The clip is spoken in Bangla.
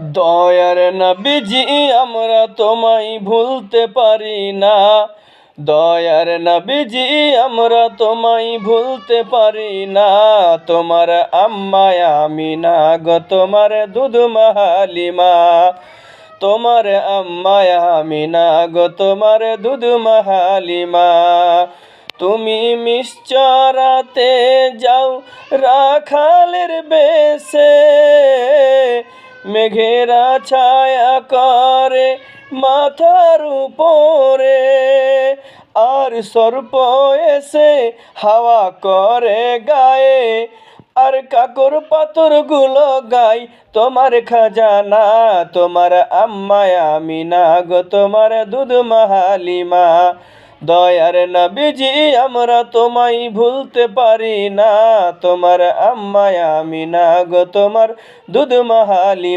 দয়ার নবীজি, আমরা তোমায় ভুলতে পারি না। দয়ার নবীজি, আমরা তোমায় ভুলতে পারি না। তোমার আম্মায় আমিনা গো, তোমার দুধ মাহালিমা। তোমার আম্মায় আমিনা গো, তোমার দুধ মাহালিমা। তুমি মিশ্চরাতে যাও, রাখালের বেশে। মেঘেরা ছায়া করে মাথার উপরে। আর সর্প এসে হাওয়া করে গায়ে। আর কাকর পাথরগুলো গাই, তোমার খাজানা, তোমার আম্মায় আমিনা গো, তোমার দুধ মাহালিমা। দয়ার নবীজি, আমরা তোমায় ভুলতে পারি না, তোমার আম্মায় আমিনা গো, তোমার দুধ মাহালিমা।